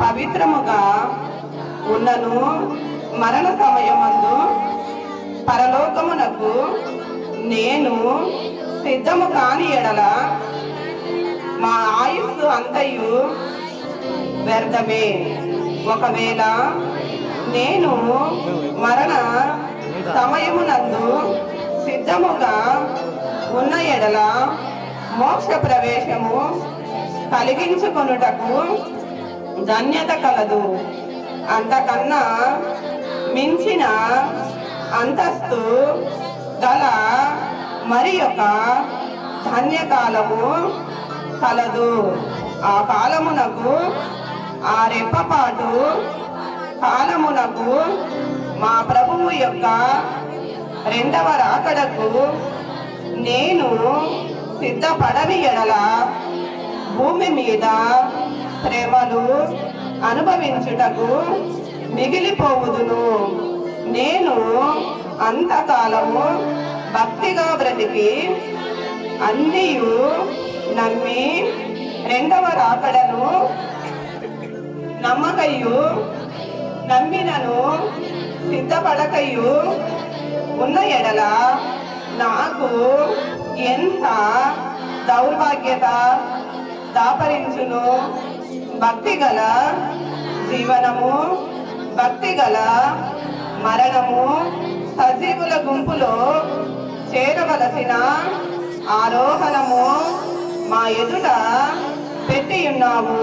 పవిత్రముగా ఉన్నను మరణ సమయమందు పరలోకమునకు నేను సిద్ధము కాని ఎడల మా ఆయుస్సు అంతయు వ్యర్థమే. ఒకవేళ నేను మరణ సమయమునందు సిద్ధముగా ఉన్న ఎడల మోక్ష ప్రవేశము కలిగించుకొనుటకు ధన్యత కలదు. అంతకన్నా మించిన అంతస్తు గల మరి యొక్క ధన్యకాలము కలదు. ఆ కాలమునకు ఆ రెప్పపాటు కాలమునకు మా ప్రభువు యొక్క రెండవ రాకడకు నేను సిద్ధపడని ఎడల భూమి మీద శ్రమలు అనుభవించుటకు మిగిలిపోవుదును. నేను అంతకాలము భక్తిగా బ్రతికి అన్నీయు నమ్మి రెండవ రాకడను నమ్మకయ్యు నమ్మినను సిద్ధపడకయు ఉన్న ఎడల నాకు ఎంత దౌర్భాగ్యత దాపరించును? భక్తి గల జీవనము భక్తి గల మరణము సజీవుల గుంపులో చేరవలసిన ఆరోహణము మా ఎదుట పెట్టి ఉన్నావు.